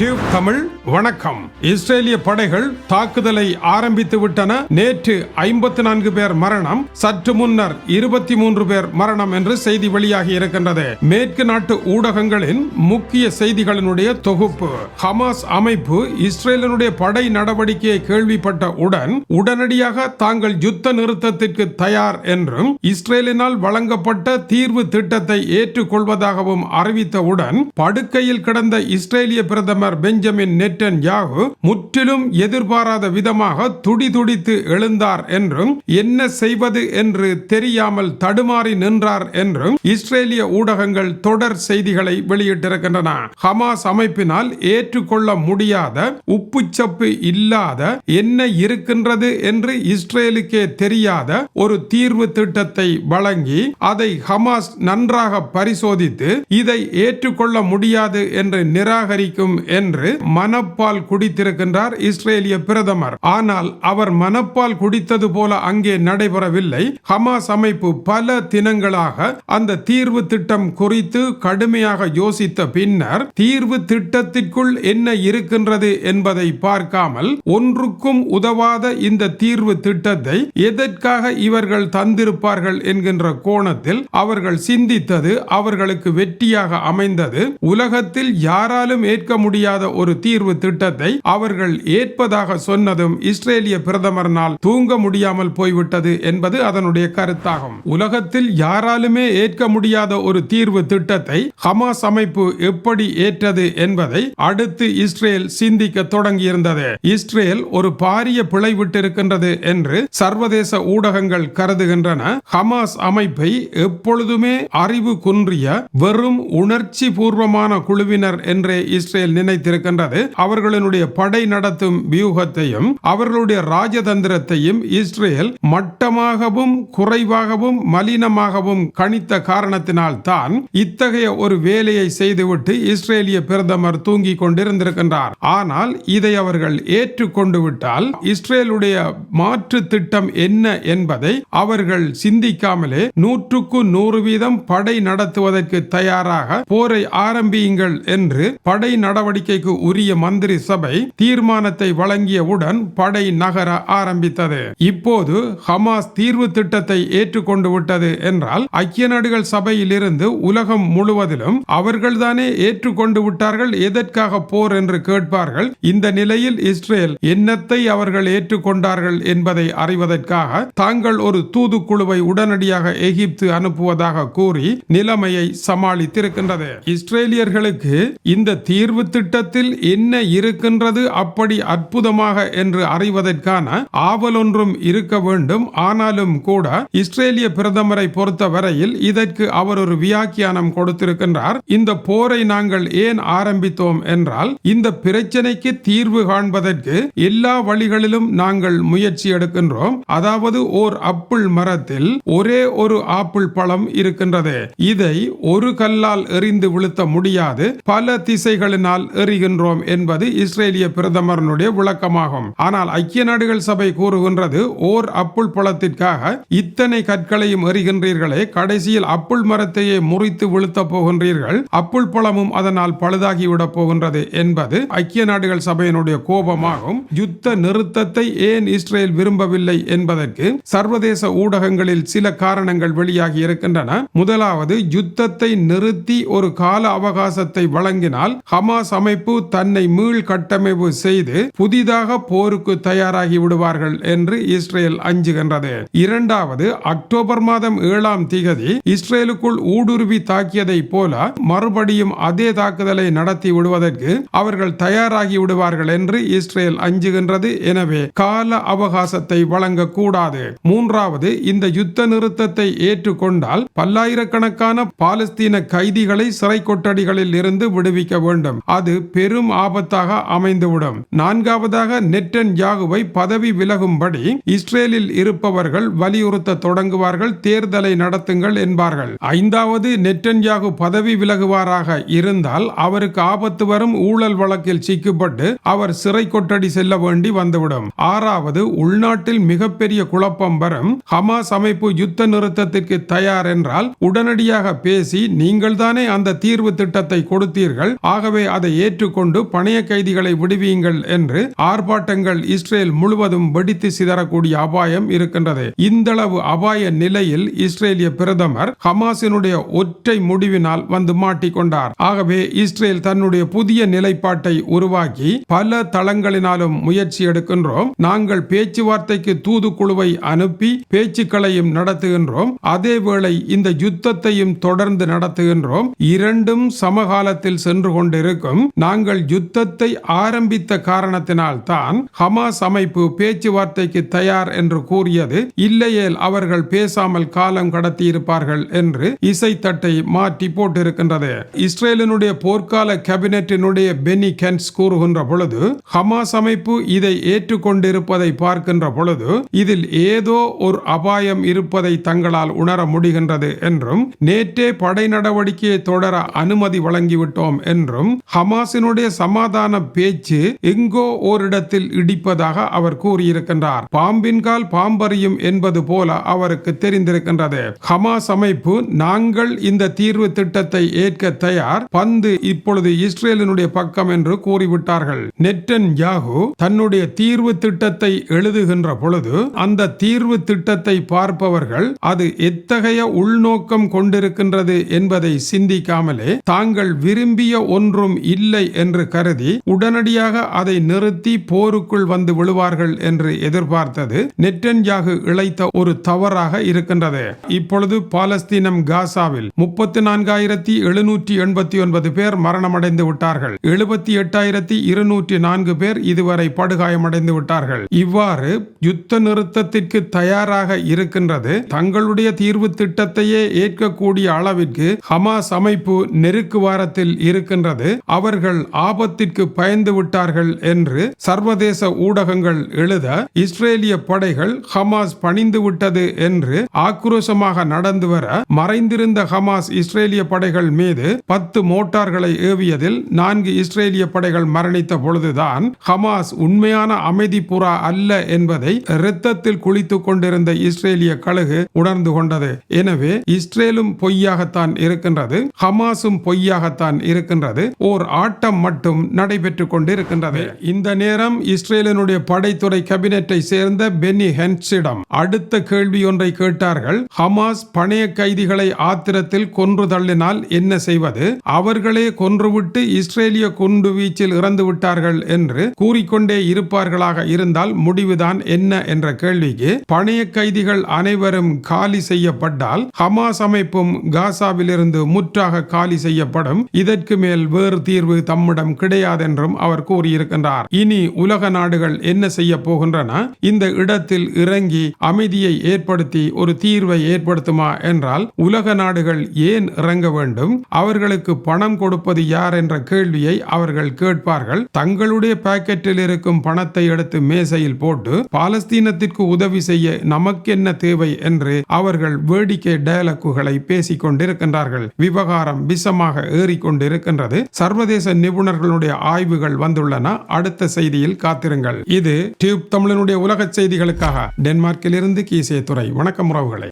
Tube Tamil வணக்கம். இஸ்ரேலிய படைகள் தாக்குதலை ஆரம்பித்து விட்டன நேற்று ஐம்பத்தி நான்கு பேர் மரணம் சற்று முன்னர் இருபத்தி மூன்று பேர் மரணம் என்று செய்தி வெளியாகி இருக்கின்றது. மேற்கு நாட்டு ஊடகங்களின் முக்கிய செய்திகளினுடைய தொகுப்பு ஹமாஸ் அமைப்பு இஸ்ரேலினுடைய படை நடவடிக்கையை கேள்விப்பட்ட உடன் உடனடியாக தாங்கள் யுத்த நிறுத்தத்திற்கு தயார் என்றும் இஸ்ரேலினால் வழங்கப்பட்ட தீர்வு திட்டத்தை ஏற்றுக்கொள்வதாகவும் அறிவித்தவுடன் படுக்கையில் கிடந்த இஸ்ரேலிய பிரதமர் பெஞ்சமின் நெட்டன் யாகு முற்றிலும் எதிர்பாராத விதமாக துடிதுடித்து எழுந்தார் என்றும் என்ன செய்வது என்று தெரியாமல் தடுமாறி நின்றார் என்றும் இஸ்ரேலிய ஊடகங்கள் தொடர் செய்திகளை வெளியிட்டிருக்கின்றன. ஹமாஸ் அமைப்பினால் ஏற்றுக்கொள்ள முடியாத உப்புச்சப்பு இல்லாத என்ன இருக்கின்றது என்று இஸ்ரேலுக்கே தெரியாத ஒரு தீர்வு திட்டத்தை வழங்கி அதை ஹமாஸ் நன்றாக பரிசோதித்து இதை ஏற்றுக்கொள்ள முடியாது என்று நிராகரிக்கும் என்று மனப்பால் குடித்திருக்கின்றார் இஸ்ரேலிய பிரதமர். ஆனால் அவர் மனப்பால் குடித்தது போல அங்கே நடைபெறவில்லை. ஹமாஸ் அமைப்பு பல தினங்களாக அந்த தீர்வு திட்டம் குறித்து கடுமையாக யோசித்த பின்னர் தீர்வு திட்டத்திற்குள் என்ன இருக்கின்றது என்பதை பார்க்காமல் ஒன்றுக்கும் உதவாத இந்த தீர்வு திட்டத்தை எதற்காக இவர்கள் தந்திருப்பார்கள் என்கின்ற கோணத்தில் அவர்கள் சிந்தித்தது அவர்களுக்கு வெற்றியாக அமைந்தது. உலகத்தில் யாராலும் ஏற்க முடியாது ஒரு தீர்வு திட்டத்தை அவர்கள் ஏற்பதாக சொன்னதும் இஸ்ரேலிய பிரதமர்னால் தூங்க முடியாமல் போய்விட்டது என்பது அதனுடைய கருத்தாகும். உலகத்தில் யாராலுமே ஏற்க முடியாத ஒரு தீர்வு திட்டத்தை ஹமாஸ் அமைப்பு எப்படி ஏற்றது என்பதை அடுத்து இஸ்ரேல் சிந்திக்க தொடங்கியிருந்தது. இஸ்ரேல் ஒரு பாரிய பிழை விட்டிருக்கின்றது என்று சர்வதேச ஊடகங்கள் கருதுகின்றன. ஹமாஸ் அமைப்பை எப்பொழுதுமே அறிவு குன்றிய வெறும் உணர்ச்சி பூர்வமான குழுவினர் என்றே இஸ்ரேல் நிர்ணயித்திருக்கின்றது அவர்களுடைய படை நடத்தும் வியூகத்தையும் அவர்களுடைய ராஜதந்திரத்தையும் இஸ்ரேல் மட்டமாகவும் குறைவாகவும் மலினமாகவும் கணித்த காரணத்தினால் தான் இத்தகைய ஒரு வேலையை செய்துவிட்டு இஸ்ரேலிய பிரதமர் தூங்கிக் கொண்டிருந்திருக்கின்றார். ஆனால் இதை அவர்கள் ஏற்றுக்கொண்டு விட்டால் இஸ்ரேலுடைய மாற்று திட்டம் என்ன என்பதை அவர்கள் சிந்திக்காமலே நூற்றுக்கு நூறு வீதம் படை நடத்துவதற்கு தயாராக போரை ஆரம்பியுங்கள் என்று படை நடவடிக்கை நடவடிக்கைக்கு உரிய மந்திரி சபை தீர்மானத்தை வழங்கியவுடன் படை நகர ஆரம்பித்தது. இப்போது ஹமாஸ் தீர்வு திட்டத்தை ஏற்றுக்கொண்டு விட்டது என்றால் ஐக்கிய நாடுகள் சபையில் இருந்து உலகம் முழுவதிலும் அவர்கள்தானே ஏற்றுக்கொண்டு விட்டார்கள் எதற்காக போர் என்று கேட்பார்கள். இந்த நிலையில் இஸ்ரேல் என்னத்தை அவர்கள் ஏற்றுக்கொண்டார்கள் என்பதை அறிவதற்காக தாங்கள் ஒரு தூதுக்குழுவை உடனடியாக எகிப்து அனுப்புவதாக கூறி நிலைமையை சமாளித்திருக்கின்றது. இஸ்ரேலியர்களுக்கு இந்த தீர்வு திட்டத்தில் என்ன இருக்கின்றது அப்படி அற்புதமாக என்று அறிவதற்கான ஆவலொன்றும் இருக்க வேண்டும். ஆனாலும் கூட இஸ்ரேலிய பிரதமரை பொறுத்தவரையில் இதற்கு அவர் ஒரு வியாக்கியானம் கொடுத்திருக்கின்றார். இந்த போரை நாங்கள் ஏன் ஆரம்பித்தோம் என்றால் இந்த பிரச்சனைக்கு தீர்வு காண்பதற்கு எல்லா வழிகளிலும் நாங்கள் முயற்சி எடுக்கின்றோம். அதாவது ஓர் அப்பிள் மரத்தில் ஒரே ஒரு ஆப்பிள் பழம் இருக்கின்றது. இதை ஒரு கல்லால் எறிந்து வீழ்த்த முடியாது. பல திசைகளினால் எறிகின்றோம் என்பது இஸ்ரேலிய பிரதமரனுடைய விளக்கமாகும். ஆனால் ஐக்கிய நாடுகள் சபை கூறுகின்றது ஓர் அப்புள் பழத்திற்காக இத்தனை கற்களையும் எறிகின்றீர்களே கடைசியில் அப்புள் மரத்தையே முறித்து விழுத்த போகின்றீர்கள் அப்புள் பழமும் அதனால் பழுதாகிவிடப் போகின்றது என்பது ஐக்கிய நாடுகள் சபையினுடைய கோபமாகும். யுத்த நிறுத்தத்தை ஏன் இஸ்ரேல் விரும்பவில்லை என்பதற்கு சர்வதேச ஊடகங்களில் சில காரணங்கள் வெளியாகி இருக்கின்றன. முதலாவது யுத்தத்தை நிறுத்தி ஒரு கால அவகாசத்தை வழங்கினால் ஹமாஸ் அமை அமைப்பு தன்னை மீள் கட்டமைப்பு செய்து புதிதாக போருக்கு தயாராகி விடுவார்கள் என்று இஸ்ரேல் அஞ்சுகின்றது. இரண்டாவது அக்டோபர் மாதம் ஏழாம் திகதி இஸ்ரேலுக்குள் ஊடுருவி தாக்கியதை போல மறுபடியும் அதே தாக்குதலை நடத்தி விடுவதற்கு அவர்கள் தயாராகி விடுவார்கள் என்று இஸ்ரேல் அஞ்சுகின்றது. எனவே கால அவகாசத்தை வழங்கக்கூடாது. மூன்றாவது இந்த யுத்த நிறுத்தத்தை ஏற்றுக்கொண்டால் பல்லாயிரக்கணக்கான பாலஸ்தீன கைதிகளை சிறை கொட்டடிகளில் இருந்து விடுவிக்க வேண்டும். அது பெரும் ஆபத்தாக அமைந்துவிடும். நான்காவதாக நெட்டன் யாகுவை பதவி விலகும்படி இஸ்ரேலில் இருப்பவர்கள் வலியுறுத்த தொடங்குவார்கள் தேர்தலை நடத்துங்கள் என்பார்கள். ஐந்தாவது நெட்டன் யாகு பதவி விலகுவாராக இருந்தால் அவருக்கு ஆபத்து வரும் ஊழல் வழக்கில் சிக்கப்பட்டு அவர் சிறை கொட்டடி செல்ல வேண்டி வந்துவிடும். ஆறாவது உள்நாட்டில் மிகப்பெரிய குழப்பம் வரும். ஹமாஸ் அமைப்பு யுத்த நிறுத்தத்திற்கு தயார் என்றால் உடனடியாக பேசி நீங்கள் தானே அந்த தீர்வு திட்டத்தை கொடுத்தீர்கள். ஆகவே அதை ஏற்றுக்கொண்டு பணைய கைதிகளை விடுவியுங்கள் என்று ஆர்ப்பாட்டங்கள் இஸ்ரேல் முழுவதும் வெடித்து சிதறக்கூடிய அபாயம் இருக்கின்றது. இந்தளவு அபாய நிலையில் இஸ்ரேலிய பிரதமர் ஹமாஸினுடைய ஒற்றை முடிவினால் வந்து மாட்டிக்கொண்டார். ஆகவே இஸ்ரேல் தன்னுடைய புதிய நிலைப்பாட்டை உருவாக்கி பல தளங்களினாலும் முயற்சி எடுக்கின்றோம். நாங்கள் பேச்சுவார்த்தைக்கு தூதுக்குழுவை அனுப்பி பேச்சுக்களையும் நடத்துகின்றோம். அதேவேளை இந்த யுத்தத்தையும் தொடர்ந்து நடத்துகின்றோம். இரண்டும் சமகாலத்தில் சென்று கொண்டிருக்கும் நாங்கள் யுத்தத்தை ஆரம்பித்த காரணத்தினால் தான் ஹமாஸ் அமைப்பு பேச்சுவார்த்தைக்கு தயார் என்று கூறியது. இல்லையேல் அவர்கள் பேசாமல் காலம் கடத்தி இருப்பார்கள் என்று இசைத்தட்டை மாற்றி போட்டிருக்கின்றது. இஸ்ரேலினுடைய போர்க்கால கேபினெட்டினுடைய பெனி கென்ஸ் கூறுகின்ற பொழுது ஹமாஸ் அமைப்பு இதை ஏற்றுக்கொண்டிருப்பதை பார்க்கின்ற பொழுது இதில் ஏதோ ஒரு அபாயம் இருப்பதை தங்களால் உணர முடிகின்றது என்றும் நேற்றே படை நடவடிக்கையை தொடர அனுமதி வழங்கிவிட்டோம் என்றும் ஹமாஸ் ஹமாஸினுடைய சமாதான பேச்சு எங்கோ ஓரிடத்தில் இடிப்பதாக அவர் கூறியிருக்கின்றார். பாம்பின் கால் பாம்பறியும் என்பது போல அவருக்கு தெரிந்திருக்கின்றது. ஹமாஸ் அமைப்பு நாங்கள் இந்த தீர்வு திட்டத்தை ஏற்க தயார். பந்து இப்பொழுது இஸ்ரேலினுடைய பக்கம் என்று கூறிவிட்டார்கள். நெட்டன் யாகு தன்னுடைய தீர்வு திட்டத்தை எழுதுகின்ற பொழுது அந்த தீர்வு திட்டத்தை பார்ப்பவர்கள் அது எத்தகைய உள்நோக்கம் கொண்டிருக்கின்றது என்பதை சிந்திக்காமலே தாங்கள் விரும்பிய ஒன்றும் இல்லை என்று கருதி உடனடியாக அதை நிறுத்தி போருக்குள் வந்து விழுவார்கள் என்று எதிர்பார்த்தது நெட்டன்யாகு இழைத்த ஒரு தவறாக இருக்கின்றது. இப்பொழுது பாலஸ்தீனம் காசாவில் முப்பத்தி நான்காயிரத்தி எழுநூற்றி எண்பத்தி ஒன்பது பேர் மரணமடைந்து விட்டார்கள். எழுபத்தி எட்டாயிரத்தி இருநூற்றி நான்கு பேர் இதுவரை படுகாயமடைந்து விட்டார்கள். இவ்வாறு யுத்த நிறுத்தத்திற்கு தயாராக இருக்கின்றது. தங்களுடைய தீர்வு திட்டத்தையே ஏற்கக்கூடிய அளவிற்கு ஹமாஸ் அமைப்பு நெருக்கு வாரத்தில் இருக்கின்றது. அவர் அவர்கள் ஆபத்திற்கு பயந்து விட்டார்கள் என்று சர்வதேச ஊடகங்கள் எழுத இஸ்ரேலிய படைகள் ஹமாஸ் பணிந்து விட்டது என்று ஆக்ரோஷமாக நடந்து வர மறைந்திருந்த ஹமாஸ் இஸ்ரேலிய படைகள் மீது பத்து மோட்டார்களை ஏவியதில் நான்கு இஸ்ரேலிய படைகள் மரணித்த பொழுதுதான் ஹமாஸ் உண்மையான அமைதி புறா அல்ல என்பதை இரத்தத்தில் குளித்துக் கொண்டிருந்த இஸ்ரேலிய கழுகு உணர்ந்து கொண்டது. எனவே இஸ்ரேலும் பொய்யாகத்தான் இருக்கின்றது ஹமாஸும் பொய்யாகத்தான் இருக்கின்றது. ஓர் ஆட்டம் மட்டும் நடைபெற்று கொண்டிருக்கின்றது. இந்த நேரம் இஸ்ரேலினுடைய படைத்துறை கேபினெட்டை சேர்ந்த பென்னி ஹென்ஸிடம் அடுத்த கேள்வி ஒன்றை கேட்டார்கள். ஹமாஸ் பணைய கைதிகளை ஆத்திரத்தில் கொன்று தள்ளினால் என்ன செய்வது? அவர்களே கொன்றுவிட்டு இஸ்ரேலிய குண்டு வீச்சில் இறந்து விட்டார்கள் என்று கூறிக்கொண்டே இருப்பார்களாக இருந்தால் முடிவுதான் என்ன என்ற கேள்விக்கு பணைய கைதிகள் அனைவரும் காலி செய்யப்பட்டால் ஹமாஸ் அமைப்பும் காசாவிலிருந்து முற்றாக காலி செய்யப்படும். இதற்கு மேல் வேறு தீர்வு தம்மிடம் கிடையாதென்றும் அவர் கூறியிருக்கின்றார். இனி உலக நாடுகள் என்ன செய்ய போகின்றன? இந்த இடத்தில் இறங்கி அமைதியை ஏற்படுத்தி ஒரு தீர்வை ஏற்படுத்துமா என்றால் உலக நாடுகள் ஏன் இறங்க வேண்டும்? அவர்களுக்கு பணம் கொடுப்பது யார் என்ற கேள்வியை அவர்கள் கேட்பார்கள். தங்களுடைய பாக்கெட்டில் இருக்கும் பணத்தை எடுத்து மேசையில் போட்டு பாலஸ்தீனத்திற்கு உதவி செய்ய நமக்கென்ன தேவை என்று அவர்கள் வேடிக்கை டயலக்குகளை பேசிக் கொண்டிருக்கின்றார்கள் விவகாரம் விஷமாக ஏறிக்கொண்டிருக்கின்றது. சர்வதேச நிபுணர்களுடைய ஆய்வுகள் வந்துள்ளன. அடுத்த செய்தியில் காத்திருங்கள். இது டியூப் தமிழனுடைய உலக செய்திகளுக்காக. டென்மார்க்கில் இருந்து கீசே துறை வணக்கம் உறவுகளை.